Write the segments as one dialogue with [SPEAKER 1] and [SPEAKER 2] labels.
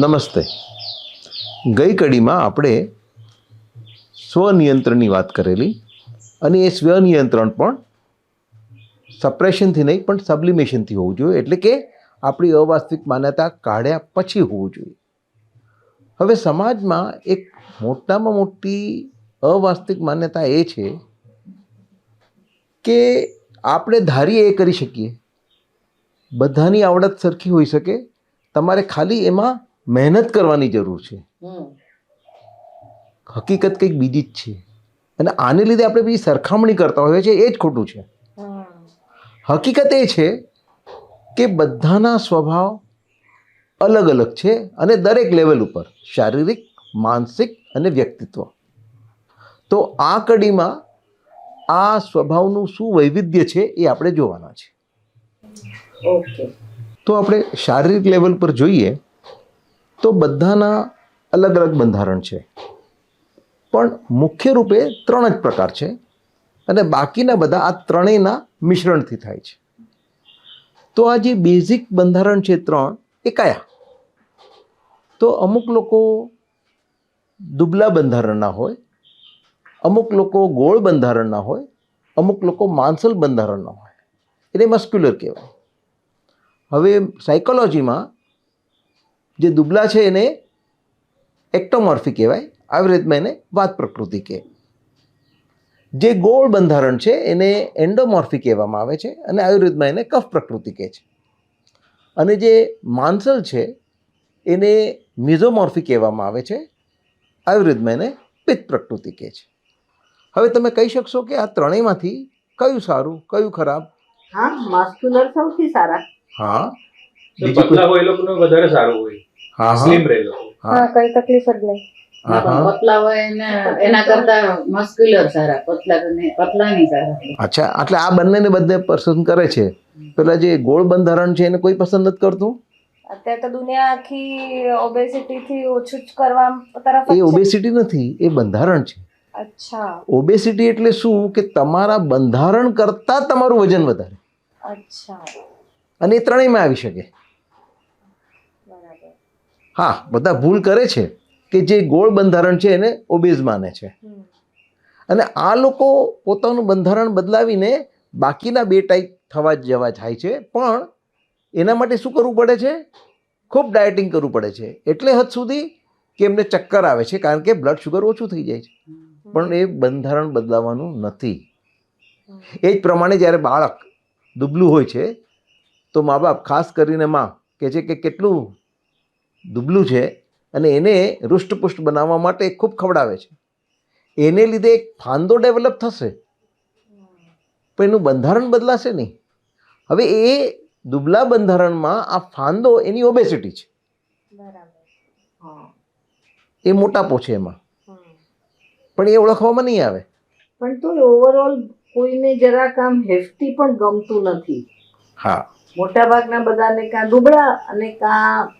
[SPEAKER 1] નમસ્તે. ગઈ કડીમાં આપણે સ્વનિયંત્રણની વાત કરેલી અને એ સ્વનિયંત્રણ પણ સપ્રેશનથી નહીં, પણ સબ્લિમેશનથી હોવું જોઈએ. એટલે કે આપણી અવાસ્તવિક માન્યતા કાઢ્યા પછી હોવું જોઈએ. હવે સમાજમાં એક મોટામાં મોટી અવાસ્તવિક માન્યતા એ છે કે આપણે ધારીએ એ કરી શકીએ. બધાની આવડત સરખી હોઈ શકે. તમારે ખાલી એમાં મહેનત કરવાની જરૂર છે. હકીકત કંઈક બીજી જ છે. અને આને લીધે આપણે બીજી સરખામણી કરતા હોઈએ છીએ એ જ ખોટું છે. હકીકત એ છે કે બધાના સ્વભાવ અલગ અલગ છે અને દરેક લેવલ ઉપર શારીરિક માનસિક અને વ્યક્તિત્વ. તો આ કડીમાં આ સ્વભાવનું શું વૈવિધ્ય છે એ આપણે જોવાના છે.
[SPEAKER 2] ઓકે.
[SPEAKER 1] તો આપણે શારીરિક લેવલ પર જોઈએ તો બધાના અલગ અલગ બંધારણ છે. પણ મુખ્ય રૂપે ત્રણ જ પ્રકાર છે અને બાકીના બધા આ ત્રણેયના મિશ્રણથી થાય છે. તો આ જે બેઝિક બંધારણ છે ત્રણ એ કયા? તો અમુક લોકો દુબલા બંધારણના હોય, અમુક લોકો ગોળ બંધારણના હોય, અમુક લોકો માંસલ બંધારણના હોય. એને મસ્ક્યુલર કહેવાય. હવે સાયકોલોજીમાં જે દુબલા છે એને એક્ટોમોર્ફી કહેવાય આવી રીતમાં એને વાત પ્રકૃતિ કહે. જે ગોળ બંધારણ છે એને એન્ડોમોર્ફી કહેવામાં આવે છે અને આવી રીતમાં એને કફ પ્રકૃતિ કહે છે. અને જે માંસલ છે એને મિઝોમોર્ફી કહેવામાં આવે છે આવી રીતમાં એને પિત્ત પ્રકૃતિ કહે છે. હવે તમે કહી શકશો કે આ ત્રણેયમાંથી કયું સારું કયું ખરાબ?
[SPEAKER 2] હા માસ્ક્યુલર સૌથી સારા.
[SPEAKER 1] હા. બીજું
[SPEAKER 3] હોય એ લોકોનું વધારે સારું હોય. સ્લિમ રહેલો.
[SPEAKER 1] હા.
[SPEAKER 4] કઈ તકલીફ જ નહીં.
[SPEAKER 1] હા હા.
[SPEAKER 5] પતલા હોય ને એના કરતા મસ્ક્યુલર સારા પતલા પતલા નહીં સારા.
[SPEAKER 1] અચ્છા એટલે આ બંનેને બધે પસંદ કરે છે. પેલા જે ગોળ બંધારણ છે એને કોઈ પસંદ નથી કરતું?
[SPEAKER 4] અત્યારે તો દુનિયા આખી ઓબેસિટી થી ઓછું જ કરવા તરફ
[SPEAKER 1] એ ઓબેસિટી નથી એ બંધારણ છે.
[SPEAKER 4] અચ્છા.
[SPEAKER 1] ઓબેસિટી એટલે શું? કે તમારા બંધારણ કરતા તમારું વજન વધારે.
[SPEAKER 4] અચ્છા.
[SPEAKER 1] અને એ ત્રણેયમાં આવી શકે. હા, બધા ભૂલ કરે છે કે જે ગોળ બંધારણ છે એને ઓબેઝ માને છે. અને આ લોકો પોતાનું બંધારણ બદલાવીને બાકીના બે ટાઈપ થવા જવા જાય છે, પણ એના માટે શું કરવું પડે છે? ખૂબ ડાયટિંગ કરવું પડે છે. એટલે હદ સુધી કે એમને ચક્કર આવે છે, કારણ કે બ્લડ શુગર ઓછું થઈ જાય છે. પણ એ બંધારણ બદલાવાનું નથી. એ જ પ્રમાણે જ્યારે બાળક દુબલું હોય છે, તો મા બાપ ખાસ કરીને માં કહે છે કે કેટલું દુબલું છે અને એને રુષ્ટપુષ્ટ બનાવવા માટે ખૂબ ખવડાવે છે. એને લીધે એક ફાંદો ડેવલપ થશે. પણ એનું બંધારણ બદલાશે નહીં. હવે એ દુબલા બંધારણમાં આ ફાંદો એની ઓબેસિટી છે. એ મોટાપો છે એમાં. પણ એ ઓળખવામાં નહીં આવે.
[SPEAKER 2] પણ તો ઓવરઓલ કોઈને જરાક આમ હેફટી પણ ગમતું નથી.
[SPEAKER 1] હા.
[SPEAKER 2] મોટાભાગના બધાને કાં દુબળા અને કાં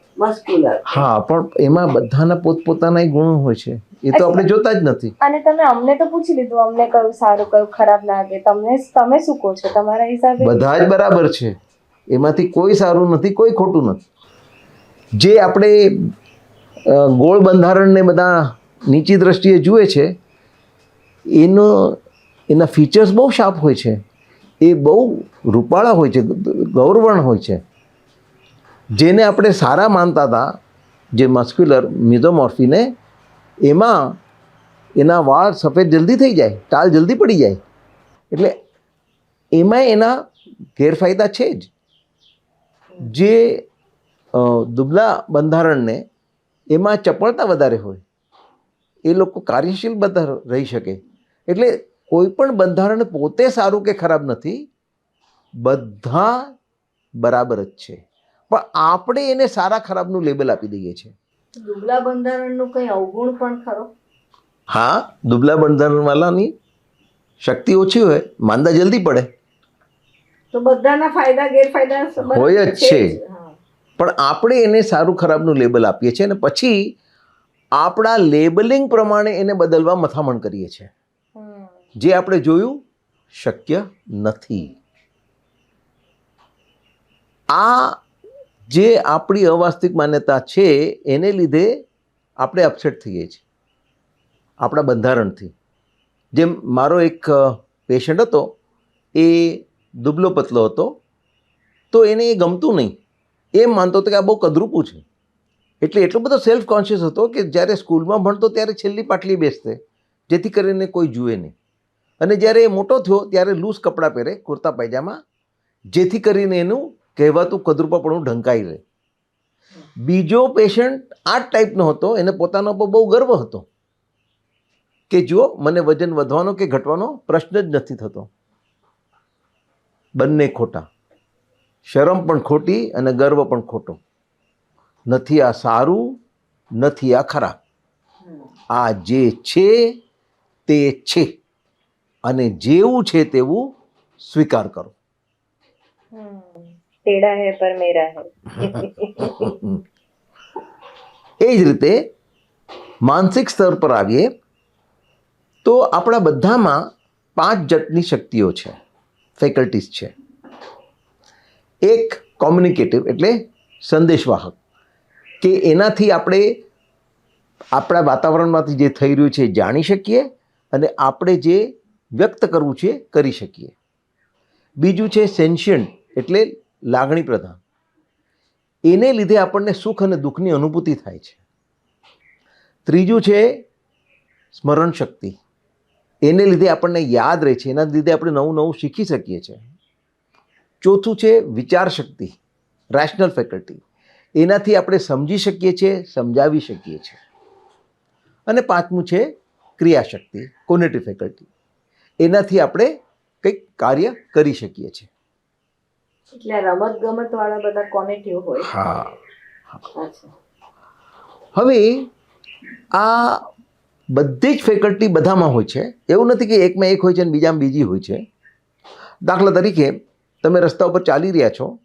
[SPEAKER 1] હા પણ એમાં બધાના પોતપોતાના ગુણો હોય છે. એ તો આપણે જોતા જ નથી.
[SPEAKER 4] અને તમે અમને તો પૂછી લીધું અમને કયું સારું કયું ખરાબ લાગે. તમને તમે શું કહો છો? તમારા હિસાબે.
[SPEAKER 1] બધા જ બરાબર છે. એમાંથી કોઈ સારું નથી કોઈ ખોટું નથી. જે આપણે ગોળ બંધારણને બધા નીચી દ્રષ્ટિએ જુએ છે એનો એના ફીચર્સ બહુ શાર્પ હોય છે. એ બહુ રૂપાળા હોય છે ગૌરવર્ણ હોય છે. જેને આપણે સારા માનતા હતા, જે મસ્ક્યુલર મિઝોમોર્ફીને, એમાં એના વાળ સફેદ જલ્દી થઈ જાય, ટાલ જલ્દી પડી જાય. એટલે એમાં એના ગેરફાયદા છે જ. જે દુબલા બંધારણને એમાં ચપળતા વધારે હોય, એ લોકો કાર્યશીલ બધા રહી શકે. એટલે કોઈ પણ બંધારણ પોતે સારું કે ખરાબ નથી, બધા બરાબર જ છે. પણ આપણે એને સારા ખરાબનું લેબલ આપી દઈએ છીએ.
[SPEAKER 2] દુબલા બંધારણનું કંઈ અવગુણ પણ ખરો?
[SPEAKER 1] હા દુબલા બંધારણવાળાની શક્તિ ઓછી હોય માંદા જલ્દી પડે.
[SPEAKER 2] તો બધાના ફાયદા ગેરફાયદા
[SPEAKER 1] હોય જ છે. પણ આપણે એને સારું ખરાબનું લેબલ આપીએ છીએ અને પછી આપણા લેબલિંગ પ્રમાણે એને બદલવા મથામણ કરીએ છીએ. જે આપણે જોયું શક્ય નથી. આ જે આપણી અવાસ્તવિક માન્યતા છે, એને લીધે આપણે અપસેટ થઈએ છીએ. આપણા બંધારણથી. જેમ મારો એક પેશન્ટ હતો, એ દુબલો પતલો હતો, તો એને એ ગમતું નહીં. એમ માનતો હતો કે આ બહુ કદરૂપું છે. એટલે એટલો બધો સેલ્ફ કોન્શિયસ હતો કે જ્યારે સ્કૂલમાં ભણતો ત્યારે છેલ્લી પાટલી બેસતે, જેથી કરીને કોઈ જુએ નહીં. અને જ્યારે એ મોટો થયો, ત્યારે લૂઝ કપડાં પહેરે કુર્તા પાયજામા જેથી કરીને એનું કહેવાતું કદરૂપાપણું ઢંકાઈ રહે. બીજો પેશન્ટ આ ટાઈપનો હતો, એને પોતાના પર બહુ ગર્વ હતો. કે જુઓ, મને વજન વધવાનો કે ઘટવાનો પ્રશ્ન જ નથી થતો. બંને ખોટા. શરમ પણ ખોટી અને ગર્વ પણ ખોટો. નથી આ સારું, નથી આ ખરાબ. આ જે છે, તે છે. અને જેવું છે તેવું સ્વીકાર કરો.
[SPEAKER 4] ટેડા હે પર મેરા હે.
[SPEAKER 1] એ જ રીતે માનસિક સ્તર પર આવીએ, તો આપણા બધામાં પાંચ જટની શક્તિઓ છે ફેકલ્ટીઝ છે. એક કોમ્યુનિકેટિવ એટલે સંદેશવાહક, કે એનાથી આપણે આપણા વાતાવરણમાંથી જે થઈ રહ્યું છે એ જાણી શકીએ અને આપણે જે વ્યક્ત કરવું છે કરી શકીએ. બીજું છે સેન્શિયન્ટ એટલે લાગણી પ્રધાન. એને લીધે આપણને સુખ અને દુઃખની અનુભૂતિ થાય છે. ત્રીજું છે સ્મરણ શક્તિ. એને લીધે આપણને યાદ રહે છે. એના લીધે આપણે નવું નવું શીખી શકીએ છીએ ચોથું છે વિચાર શક્તિ રેશનલ ફેકલ્ટી એનાથી આપણે સમજી શકીએ છીએ, સમજાવી શકીએ છીએ. અને પાંચમું છે ક્રિયાશક્તિ કોનેટિવ ફેકલ્ટી એનાથી આપણે કંઈક કાર્ય કરી શકીએ છીએ.
[SPEAKER 2] એટલે રમત ગમત વાળા બધા કોનેટિવ હોય.
[SPEAKER 1] હા. હવે આ બધી જ ફેકલ્ટી બધામાં હોય છે. એવું નથી કે એકમાં એક હોય છે અને બીજામાં બીજી હોય છે. દાખલા તરીકે તમે રસ્તા ઉપર ચાલી રહ્યા છો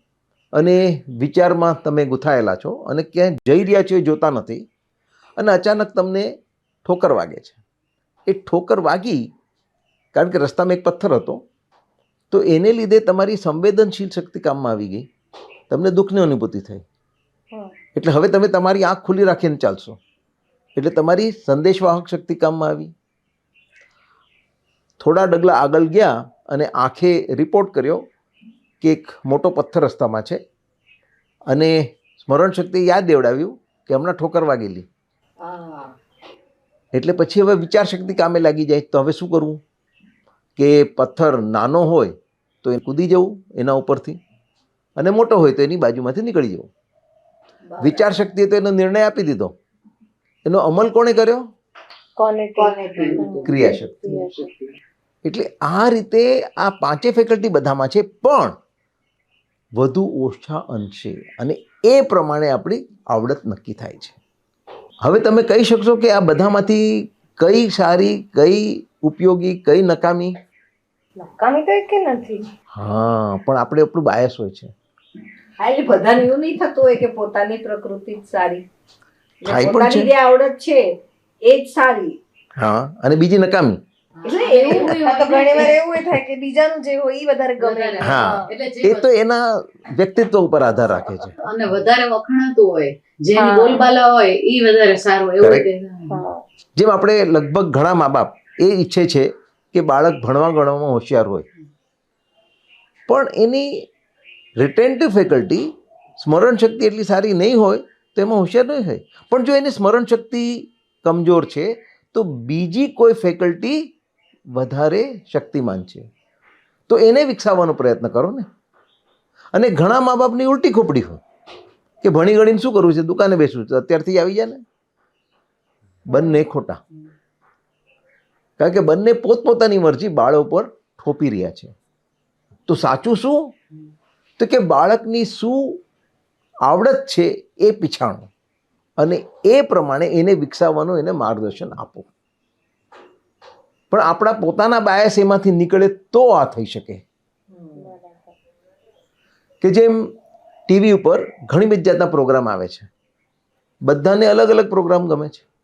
[SPEAKER 1] અને વિચારમાં તમે ગૂંથાયેલા છો અને ક્યાંય જઈ રહ્યા છો એ જોતા નથી અને અચાનક તમને ઠોકર વાગે છે. એ ઠોકર વાગી કારણ કે રસ્તામાં એક પથ્થર હતો. તો એને લીધે તમારી સંવેદનશીલ શક્તિ કામમાં આવી ગઈ. તમને દુઃખની અનુભૂતિ થઈ. એટલે હવે તમે તમારી આંખ ખુલ્લી રાખીને ચાલશો. એટલે તમારી સંદેશવાહક શક્તિ કામમાં આવી. થોડા ડગલા આગળ ગયા અને આંખે રિપોર્ટ કર્યો કે એક મોટો પથ્થર રસ્તામાં છે. અને સ્મરણ શક્તિ યાદ દેવડાવ્યું કે હમણાં ઠોકર વાગેલી. એટલે પછી હવે વિચાર શક્તિ કામે લાગી જાય. તો હવે શું કરવું? કે પથ્થર નાનો હોય તો એ કૂદી જવું એના ઉપરથી. અને મોટો હોય તો એની બાજુમાંથી નીકળી જવું. વિચાર શક્તિએ તો એનો નિર્ણય આપી દીધો. એનો અમલ કોણે કર્યો? ક્રિયાશક્તિ. એટલે આ રીતે આ પાંચે ફેકલ્ટી બધામાં છે પણ વધુ ઓછા અંશે અને એ પ્રમાણે આપણી આવડત નક્કી થાય છે. હવે તમે કહી શકશો કે આ બધામાંથી કઈ સારી કઈ ઉપયોગી કઈ નકામી
[SPEAKER 4] નકામી તો એક નથી?
[SPEAKER 1] હા પણ આપણે આપણું બાયસ હોય છે.
[SPEAKER 2] હા એટલે બધાને એવું નહીં થતું હોય કે પોતાની પ્રકૃતિ જ સારી.
[SPEAKER 1] થાય પણ
[SPEAKER 2] પોતાની
[SPEAKER 1] છે.
[SPEAKER 2] જે આવડત છે એ જ સારી.
[SPEAKER 1] હા અને બીજી નકામી.
[SPEAKER 2] એટલે એવું
[SPEAKER 4] તો ઘણી વાર એવું થાય કે બીજાનું જે હોય એ વધારે ગમે.
[SPEAKER 1] હા. એ તો એના વ્યક્તિત્વ ઉપર આધાર રાખે છે.
[SPEAKER 5] અને વધારે વખણાતું હોય જેની બોલબાલા હોય એ વધારે સારું એવું.
[SPEAKER 1] જેમ આપણે લગભગ ઘણા મા બાપ એ ઈચ્છે છે કે બાળક ભણવા ગણવામાં હોશિયાર હોય. પણ એની રિટેન્ટિવ ફેકલ્ટી સ્મરણ શક્તિ એટલી સારી નહીં હોય તો એમાં હોશિયાર નહીં હોય. પણ જો એની સ્મરણ શક્તિ કમજોર છે, તો બીજી કોઈ ફેકલ્ટી વધારે શક્તિમાન છે. તો એને વિકસાવવાનો પ્રયત્ન કરો ને. અને ઘણા મા બાપની ઉલટી ખોપડી હોય કે ભણી ગણીને શું કરવું છે? દુકાને બેસવું છે. અત્યારથી આવી જાય ને. બંને ખોટા. કારણ કે બંને પોતપોતાની મરજી બાળક ઉપર થોપી રહ્યા છે. તો સાચું શું? તો કે બાળકની શું આવડત છે એ પીછાણો. અને એ પ્રમાણે એને વિકસાવવાનું એને માર્ગદર્શન આપો. પણ આપણા પોતાના બાયસ એમાંથી નીકળે તો આ થઈ શકે. કે જેમ ટીવી ઉપર ઘણી બધી જાતના પ્રોગ્રામ આવે છે. બધાને અલગ અલગ પ્રોગ્રામ ગમે છે.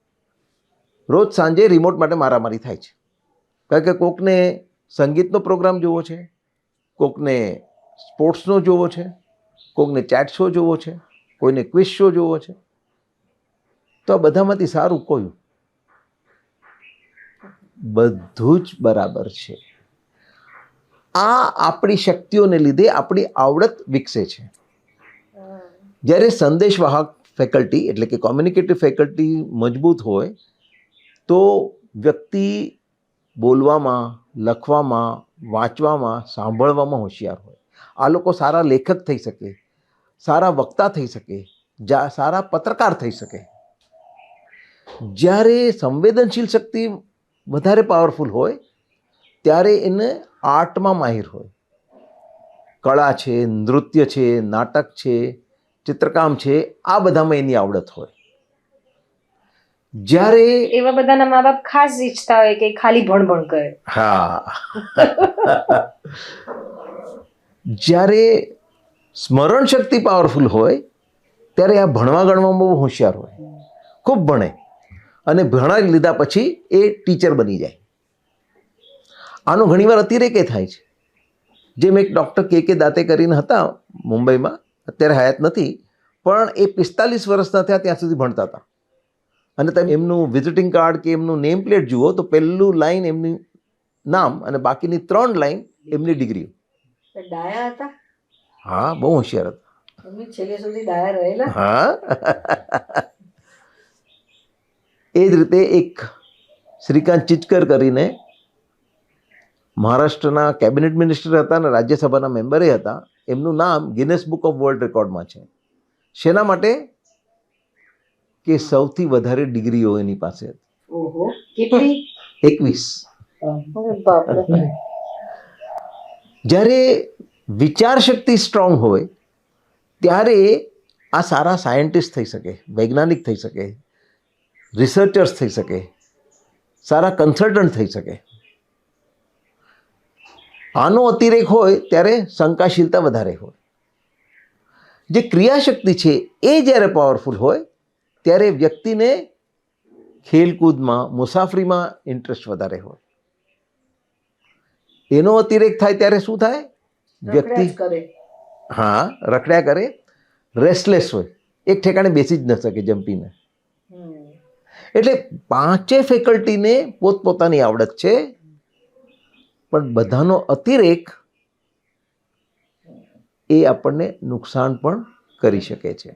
[SPEAKER 1] રોજ સાંજે રિમોટ માટે મારામારી થાય છે. કારણ કે કોકને સંગીતનો પ્રોગ્રામ જોવો છે, કોકને સ્પોર્ટ્સનો જોવો છે, કોકને ચેટ શો જોવો છે, કોઈને ક્વિઝ શો જોવો છે. તો આ બધામાંથી સારું કોયું? બધું જ બરાબર છે. આ આપણી શક્તિઓને લીધે આપણી આવડત વિકસે છે. જ્યારે સંદેશવાહક ફેકલ્ટી એટલે કે કોમ્યુનિકેટિવ ફેકલ્ટી મજબૂત હોય તો વ્યક્તિ બોલવામાં, લખવામાં, વાંચવામાં, સાંભળવામાં હોશિયાર હોય. આ લોકો સારા લેખક થઈ શકે, સારા વક્તા થઈ શકે, જા, સારા પત્રકાર થઈ શકે. જ્યારે સંવેદનશીલ શક્તિ વધારે પાવરફુલ હોય, ત્યારે એને આર્ટમાં માહિર હોય. કળા છે, નૃત્ય છે, નાટક છે, ચિત્રકામ છે, આ બધામાં એની આવડત હોય. જ્યારે
[SPEAKER 4] એવા બધાના મા બાપ ખાસ ઈચ્છતા હોય કે ખાલી ભણ ભણ કરે.
[SPEAKER 1] હા. જ્યારે સ્મરણ શક્તિ પાવરફુલ હોય ત્યારે આ ભણવા ગણવામાં બહુ હોશિયાર હોય. ખૂબ ભણે. અને ભણાવી લીધા પછી એ ટીચર બની જાય. આનો ઘણીવાર અતિરેકે થાય છે. જેમ એક ડૉક્ટર કે કે દાતે કરીને હતા મુંબઈમાં અત્યારે હયાત નથી પણ એ પિસ્તાલીસ વર્ષના થયા ત્યાં સુધી ભણતા હતા. અને તમે એમનું વિઝિટિંગ કાર્ડ કે એમનું નેમ પ્લેટ જુઓ તો પહેલું લાઈન એમની નામ અને બાકીની ત્રણ લાઈન એમની ડિગ્રી
[SPEAKER 2] ડાયા હતા?
[SPEAKER 1] હા બહુ હોશિયાર હતા.
[SPEAKER 2] છેલ્લે સુધી ડાયા રહેલા?
[SPEAKER 1] હા. એ જ રીતે એક શ્રીકાંત ચિચકર કરીને મહારાષ્ટ્રના કેબિનેટ મિનિસ્ટર હતા અને રાજ્યસભાના મેમ્બરે હતા. એમનું નામ ગિનેસ બુક ઓફ વર્લ્ડ રેકોર્ડમાં છે. શેના માટે? કે સૌથી વધારે ડિગ્રીઓ એની પાસે હતી. એકવીસ. જ્યારે વિચાર શક્તિ સ્ટ્રોંગ હોય ત્યારે આ સારા સાયન્ટિસ્ટ થઈ શકે વૈજ્ઞાનિક થઈ શકે રિસર્ચર્સ થઈ શકે સારા કન્સલ્ટન્ટ થઈ શકે. આનો અતિરેક હોય ત્યારે શંકાશીલતા વધારે હોય. જે ક્રિયાશક્તિ છે એ જ્યારે પાવરફુલ હોય ત્યારે વ્યક્તિને ખેલકૂદમાં મુસાફરીમાં ઇન્ટરેસ્ટ વધારે હોય. એનો અતિરેક થાય ત્યારે શું થાય? વ્યક્તિ હા રખડ્યા કરે. રેસ્ટલેસ હોય. એક ઠેકાણે બેસી જ ન શકે
[SPEAKER 2] જમ્પીને
[SPEAKER 1] એટલે પાંચે ફેકલ્ટીને પોતપોતાની આવડત છે. પણ બધાનો અતિરેક એ આપણને નુકસાન પણ કરી શકે છે.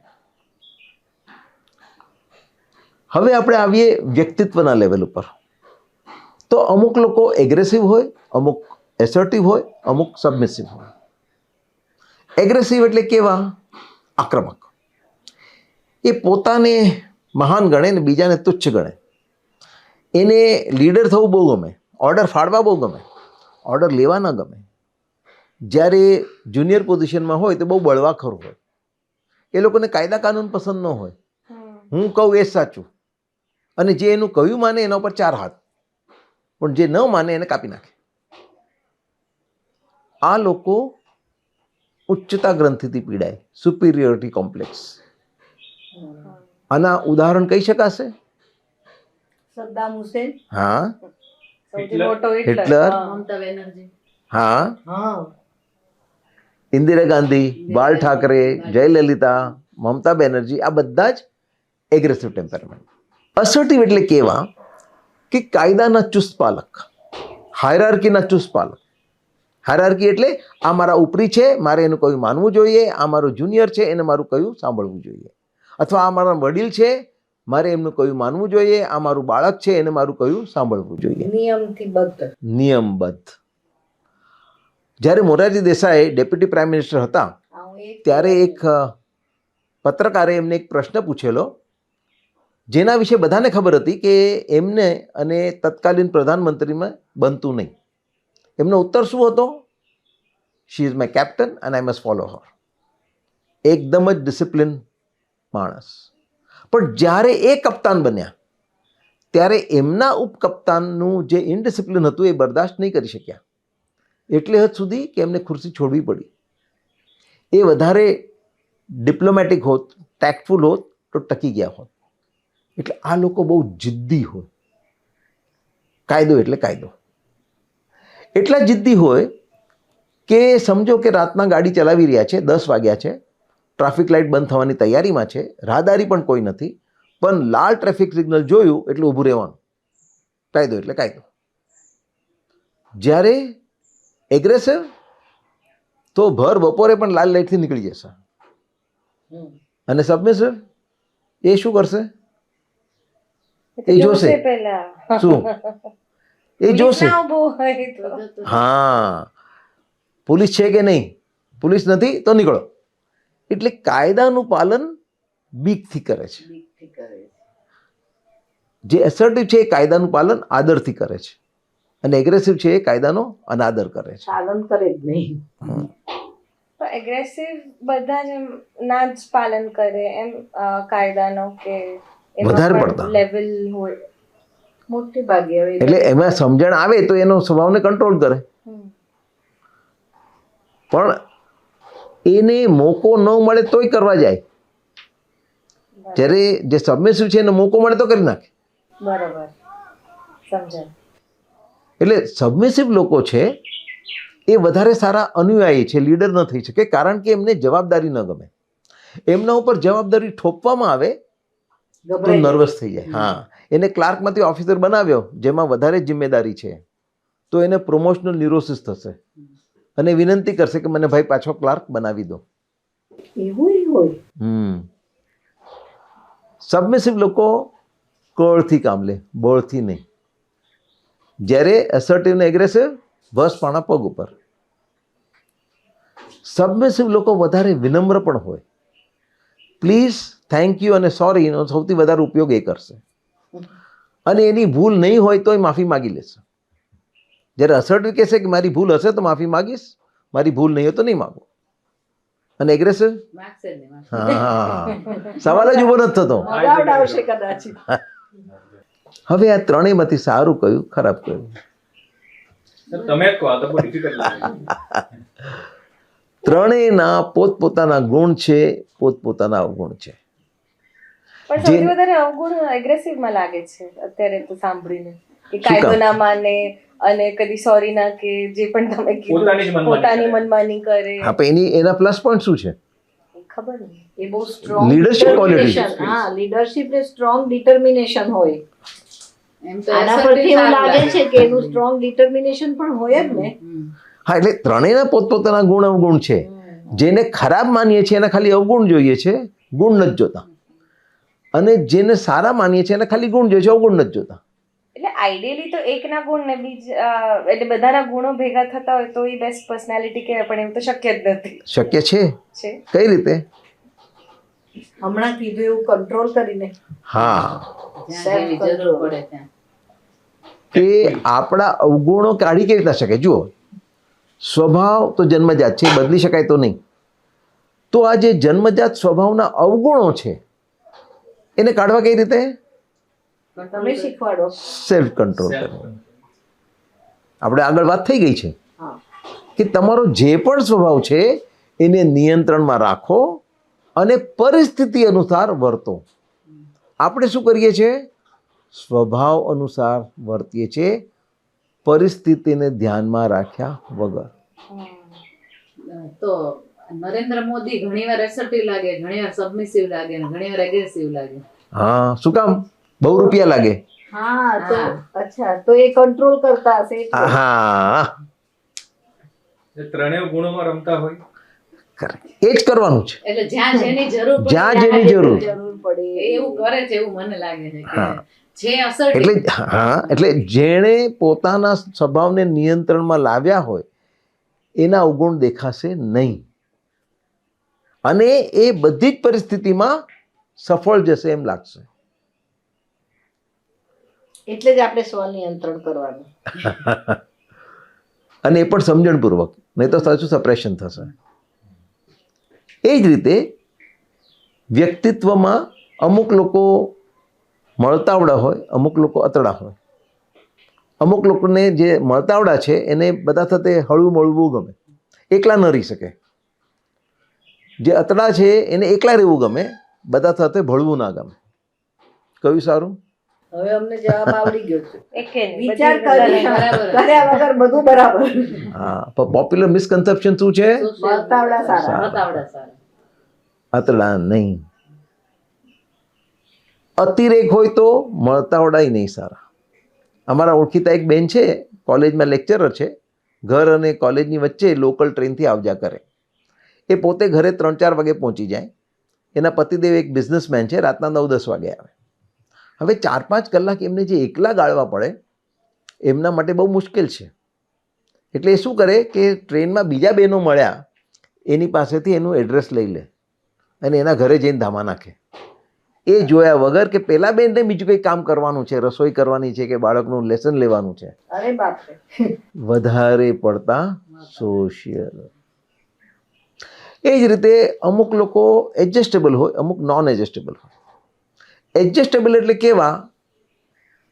[SPEAKER 1] હવે આપણે આવીએ વ્યક્તિત્વના લેવલ ઉપર. તો અમુક લોકો એગ્રેસિવ હોય અમુક એસર્ટિવ હોય અમુક સબમિસિવ હોય. એગ્રેસિવ એટલે કેવા? આક્રમક. એ પોતાને મહાન ગણે ને બીજાને તુચ્છ ગણે. એને લીડર થવું બહુ ગમે. ઓર્ડર ફાળવા બહુ ગમે. ઓર્ડર લેવા ન ગમે. જ્યારે જુનિયર પોઝિશનમાં હોય તો બહુ બળવાખર હોય. એ લોકોને કાયદા કાનૂન પસંદ ન હોય. હું કહું એ સાચું. અને જે એનું કહ્યું માને એના ઉપર ચાર હાથ. પણ જે ન માને એને કાપી નાખે. આ લોકો ઉચ્ચતા ગ્રંથિથી પીડાય. સુપિરિયોરિટી કોમ્પ્લેક્સ આના ઉદાહરણ કહી શકાશે?
[SPEAKER 2] સદ્દામ હુસેન.
[SPEAKER 1] હા.
[SPEAKER 3] હિટલર?
[SPEAKER 4] હા.
[SPEAKER 1] ઇન્દિરા ગાંધી બાલ ઠાકરે જયલલિતા મમતા બેનર્જી આ બધા જ એગ્રેસિવ ટેમ્પરમેન્ટ અસર્ટિવ એટલે કેવા? કે કાયદાના ચુસ્ત પાલક હાયરાર્કીના ચુસ્ત પાલક હાયરાર્કી એટલે આ મારા ઉપરી છે મારે એનું કયું માનવું જોઈએ આ મારું જુનિયર છે એને મારું કયું સાંભળવું જોઈએ. અથવા આ મારા વડીલ છે મારે એમનું કયું માનવું જોઈએ આ મારું બાળક છે એને મારું કયું સાંભળવું જોઈએ.
[SPEAKER 2] નિયમથી બદ્ધ.
[SPEAKER 1] નિયમબદ્ધ. જ્યારે Morarji Desai deputy prime minister હતા ત્યારે એક પત્રકારે એમને એક પ્રશ્ન પૂછેલો જેના વિશે બધાને ખબર હતી કે એમને અને તત્કાલીન પ્રધાનમંત્રીમાં બનતું નહીં. એમનો ઉત્તર શું હતો? She is my captain and I must follow her એકદમ જ ડિસિપ્લિન માણસ. પણ જ્યારે એ કપ્તાન બન્યા, ત્યારે એમના ઉપકપ્તાનનું જે ઇનડિસિપ્લિન હતું એ બરદાશ્ત નહીં કરી શક્યા. એટલે હદ સુધી કે એમને ખુરશી છોડવી પડી. એ વધારે ડિપ્લોમેટિક હોત ટેક્ટફુલ હોત, તો ટકી ગયા હોત. એટલે આ લોકો બહુ જિદ્દી હોય. કાયદો એટલે કાયદો. એટલા જિદ્દી હોય કે સમજો કે રાતના ગાડી ચલાવી રહ્યા છે દસ વાગ્યા છે ટ્રાફિક લાઇટ બંધ થવાની તૈયારીમાં છે રાહદારી પણ કોઈ નથી પણ લાલ ટ્રાફિક સિગ્નલ જોયું એટલે ઊભું રહેવાનું. કાયદો એટલે કાયદો. જ્યારે એગ્રેસિવ તો ભર બપોરે પણ લાલ લાઇટથી નીકળી જશે. અને સબમિસિવ એ શું કરશે? એ જોશે. શું? એ જોશે. હા. પોલીસ છે કે નહીં? પોલીસ નથી તો નીકળો. એટલે કાયદાનું પાલન બીકથી કરે છે.
[SPEAKER 5] બીકથી કરે છે.
[SPEAKER 1] જે એસર્ટિવ છે એ કાયદાનું પાલન આદરથી કરે છે. અને એગ્રેસિવ છે એ કાયદાનો અનાદર કરે છે.
[SPEAKER 2] પાલન કરે જ નહીં.
[SPEAKER 4] તો એગ્રેસિવ બધા જ ના જ પાલન કરે એમ કાયદાનો કે
[SPEAKER 1] વધારે પડતા.
[SPEAKER 4] લેવલ હોય.
[SPEAKER 2] મોટે ભાગે
[SPEAKER 1] એટલે એમાં સમજણ આવે તો એનો સ્વભાવને કંટ્રોલ કરે. પણ એને મોકો ન મળે તોય કરવા જાય. જ્યારે જે સબમિસિવ છે એને મોકો મળે તો કરી નાખે.
[SPEAKER 4] બરાબર. સમજણ
[SPEAKER 1] એટલે સબમિસિવ લોકો છે એ વધારે સારા અનુયાયી છે લીડર ન થઈ શકે કારણ કે એમને જવાબદારી ન ગમે. એમના ઉપર જવાબદારી ઠોપવામાં આવે તો નર્વસ થઈ જાય. હા. એને ક્લાર્કમાંથી ઓફિસર બનાવ્યો જેમાં વધારે જિમ્મેદારી છે. તો એને પ્રમોશનલ ન્યુરોસિસ થશે. અને વિનંતી કરશે કે મને ભાઈ પાછો ક્લાર્ક બનાવી દો. હમ. સબમિસિવ લોકો કળથી કામ લે બળથી નહીં. જ્યારે એસર્ટિવ ને એગ્રેસિવ બસ પાણા પગ ઉપર. સબમિસિવ લોકો વધારે વિનમ્ર પણ હોય. પ્લીઝ થેન્ક યુ અને સોરી નો સૌથી વધારે ઉપયોગ એ કરશે. અને એની ભૂલ નહીં હોય તોય માફી માગી લેશે. જ્યારે અસર્ટિવ કહેશે કે મારી ભૂલ હશે તો માફી માગીશ. મારી ભૂલ નહીં હોય તો નહીં માગો. અને એગ્રેસિવ સવાલ જ ઊભો નથી થતો. હવે આ ત્રણેયમાંથી સારું કયું ખરાબ કયું?
[SPEAKER 3] તો
[SPEAKER 1] ત્રણેયના પોતપોતાના ગુણ છે પોતપોતાના અવગુણ છે.
[SPEAKER 4] પણ સૌથી વધારે અવગુણ એગ્રેસિવમાં લાગે છે અત્યારે તો સાંભળીને. કે? કાયદો ના માને અને કદી સોરી ના કે જે પણ તમે કીધું
[SPEAKER 3] પોતાની મનમાની કરે.
[SPEAKER 1] હા પણ એની એના પ્લસ પોઈન્ટ શું છે?
[SPEAKER 4] ખબર નહીં.
[SPEAKER 2] એ બહુ સ્ટ્રોંગ
[SPEAKER 1] લીડરશિપ ક્વોલિટી
[SPEAKER 2] હા લીડરશિપ ને સ્ટ્રોંગ ડિટર્મિનેશન હોય.
[SPEAKER 5] એમ તો
[SPEAKER 2] આના પરથી એવું લાગે છે કે એનું સ્ટ્રોંગ ડિટર્મિનેશન પણ હોય જ ને.
[SPEAKER 1] હા એટલે ત્રણેયના પોતપોતાના ગુણ અવગુણ છે. જેને ખરાબ માનીએ છીએ એને ખાલી અવગુણ જોઈએ છે ગુણ નથી જોતા. અને જેને સારા માનીએ છીએ એને ખાલી ગુણ જોઈએ છે અવગુણ નથી જોતા.
[SPEAKER 4] એટલે આઈડિયલી તો એકના ગુણ ને બીજા એટલે બધાના ગુણો ભેગા થતા હોય તો એ બેસ્ટ પર્સનાલિટી કહેવાય પણ એવું તો શક્ય જ નથી.
[SPEAKER 1] શક્ય છે?
[SPEAKER 4] છે.
[SPEAKER 1] કઈ રીતે?
[SPEAKER 2] હમણાં કીધું એવું કંટ્રોલ કરીને.
[SPEAKER 1] હા. કે આપણા અવગુણો કાઢી કેવી રીતના શકે? જુઓ. સ્વભાવ તો જન્મજાત છે એ બદલી શકાય તો નહીં. તો આ જે જન્મજાત સ્વભાવના અવગુણો છે એને કાઢવા કઈ રીતે?
[SPEAKER 2] તમે શીખવાડો.
[SPEAKER 1] સેલ્ફ કંટ્રોલ કરવો. આપણે આગળ વાત થઈ ગઈ છે. કે તમારો જે પણ સ્વભાવ છે એને નિયંત્રણમાં રાખો અને પરિસ્થિતિ અનુસાર વર્તો. આપણે શું કરીએ છીએ? સ્વભાવ અનુસાર વર્તીએ છીએ. પરિસ્થિતિને ધ્યાનમાં રાખ્યા વગર.
[SPEAKER 5] તો નરેન્દ્ર મોદી ઘણીવાર એસર્ટિવ લાગે ઘણીવાર સબમિસિવ લાગે ઘણીવાર એગ્રેસિવ લાગે.
[SPEAKER 1] હા શું કામ? બહુ રૂપિયા લાગે?
[SPEAKER 2] હા તો અચ્છા તો એ કંટ્રોલ કરતા હશે
[SPEAKER 1] હા.
[SPEAKER 3] એ ત્રણેય ગુણોમાં રમતા હોય.
[SPEAKER 1] એ જ કરવાનું છે.
[SPEAKER 5] એટલે જ્યાં જેની જરૂર પડે
[SPEAKER 1] જ્યાં જેની જરૂર.
[SPEAKER 2] પડે.
[SPEAKER 5] એવું કરે છે એવું મને લાગે છે કે
[SPEAKER 1] હા. એટલે હા એટલે જેણે પોતાના સ્વભાવને નિયંત્રણમાં લાવ્યા હોય એના અવગુણ દેખાશે નહીં. અને એ બધી જ પરિસ્થિતિમાં સફળ જશે એમ લાગશે.
[SPEAKER 2] એટલે જ આપણે સ્વનિયંત્રણ કરવાનું.
[SPEAKER 1] અને એ પણ સમજણપૂર્વક નહીં તો સાચું સપ્રેશન થશે. એ જ રીતે વ્યક્તિત્વમાં અમુક લોકો મળતાવડા હોય અમુક લોકો અતડા હોય. અમુક લોકોને જે મળતાવડા છે એને બધા સાથે હળવું મળવું ગમે. એકલા ન રહી શકે. જે અતડા છે એને એકલા રહેવું ગમે બધા સાથે ભળવું ના ગમે. કયું સારું?
[SPEAKER 2] હવે અમને જવાબ આવડી ગયો છે. વિચાર
[SPEAKER 4] બધી
[SPEAKER 2] કરી
[SPEAKER 4] બધાને
[SPEAKER 5] બરાબર.
[SPEAKER 2] કર્યા વગર બધું બરાબર.
[SPEAKER 1] હા પણ પોપ્યુલર મિસકન્સેપ્શન શું છે?
[SPEAKER 2] સારા.
[SPEAKER 5] સારા.
[SPEAKER 1] આતરડા નહીં. અતિરેક હોય તો મળતાવડાય નહીં સારા. અમારા ઓળખીતા એક બેન છે કોલેજમાં લેક્ચરર છે. ઘર અને કોલેજની વચ્ચે લોકલ ટ્રેનથી આવજા કરે. એ પોતે ઘરે ત્રણ ચાર વાગે પહોંચી જાય. એના પતિદેવ એક બિઝનેસમેન છે રાતના નવ દસ વાગે આવે. હવે ચાર પાંચ કલાક એમને જે એકલા ગાળવા પડે એમના માટે બહુ મુશ્કેલ છે. એટલે એ શું કરે કે ટ્રેનમાં બીજા બહેનો મળ્યા એની પાસેથી એનું એડ્રેસ લઈ લે અને એના ઘરે જઈને ધામા નાખે. એ જોયા વગર કે પેલા બેનને બીજું કંઈ કામ કરવાનું છે રસોઈ કરવાની છે કે બાળકનું લેસન લેવાનું છે? વધારે પડતા સોશિયલ એ જ રીતે અમુક લોકો એડજસ્ટેબલ હોય, અમુક નોન એડજસ્ટેબલ હોય. એડજસ્ટેબલ એટલે કેવા?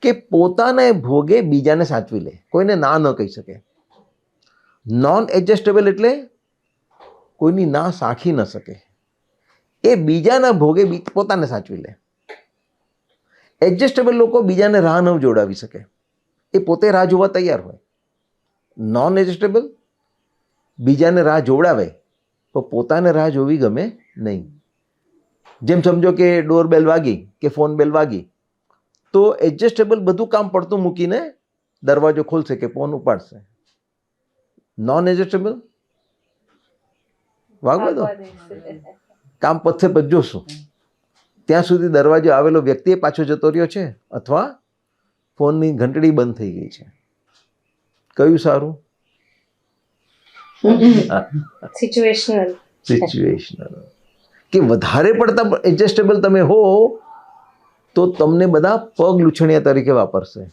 [SPEAKER 1] કે પોતાને ભોગે બીજાને સાચવી લે. કોઈને ના ન કહી શકે. નોન એડજસ્ટેબલ એટલે કોઈની ના સાખી ન શકે. એ બીજાના ભોગે પોતાને સાચવી લે. એડજસ્ટેબલ લોકો બીજાને રાહ ન જોડાવી શકે. એ પોતે રાહ જોવા તૈયાર હોય. નોન એડજસ્ટેબલ બીજાને રાહ જોવડાવે. તો પોતાને રાહ જોવી ગમે નહીં. જેમ સમજો કે ડોર બેલ વાગી કે ફોન બેલ વાગી તો એડજસ્ટેબલ બધું કામ પડતું મૂકીને દરવાજો ખોલશે કે ફોન ઉપાડશે. નોન એડજસ્ટેબલ વાગવા દો. કામ પથે પછી જોશું. ત્યાં સુધી દરવાજો આવેલો વ્યક્તિ પાછો જતો રહ્યો છે અથવા ફોનની ઘંટડી બંધ થઈ ગઈ છે. કયું સારું?
[SPEAKER 4] સિચ્યુએશનલ
[SPEAKER 1] સિચ્યુએશનલ કે વધારે પડતા એડજસ્ટેબલ તમે હો તો તમને બધા પગ લૂછણિયા તરીકે વાપરશે.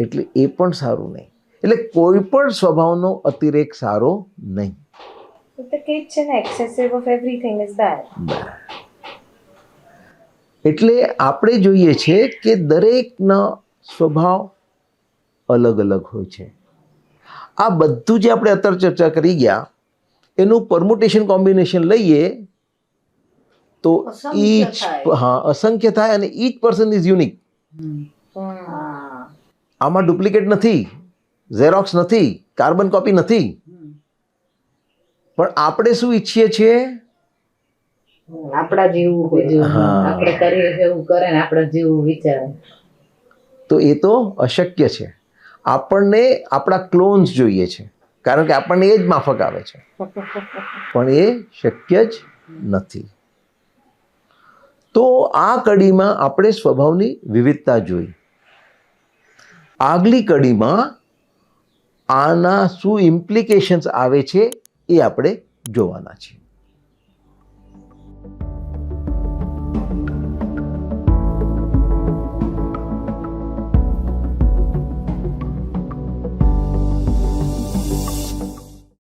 [SPEAKER 1] એટલે એ પણ સારું નહીં. એટલે કોઈ પણ સ્વભાવનો અતિરેક સારો નહીં. એટલે આપણે જોઈએ છે કે દરેકના સ્વભાવ અલગ અલગ હોય છે. આ બધું જે આપણે અત્યારે ચર્ચા કરી ગયા એનું પરમુટેશન કોમ્બિનેશન લઈએ તો
[SPEAKER 2] અસંખ્ય
[SPEAKER 1] ઈચ હા અસંખ્ય થાય અને ઈચ પર્સન ઇઝ યુનિક આમાં ડુપ્લિકેટ નથી ઝેરોક્સ નથી કાર્બન કોપી નથી. પણ આપણે શું ઈચ્છીએ છીએ?
[SPEAKER 2] આપણા જેવું હોય.
[SPEAKER 5] આપણે કરીએ એવું કરે ને આપણે જેવું વિચારે.
[SPEAKER 1] તો એ તો અશક્ય છે. આપણને આપણા ક્લોન્સ જોઈએ છે. કારણ કે આપણને એ જ માફક આવે છે. પણ એ શક્ય જ નથી. તો આ કડીમાં આપણે સ્વભાવની વિવિધતા જોઈ. આગલી કડીમાં આના શું ઇમ્પ્લિકેશન્સ આવે છે એ આપણે જોવાના છીએ.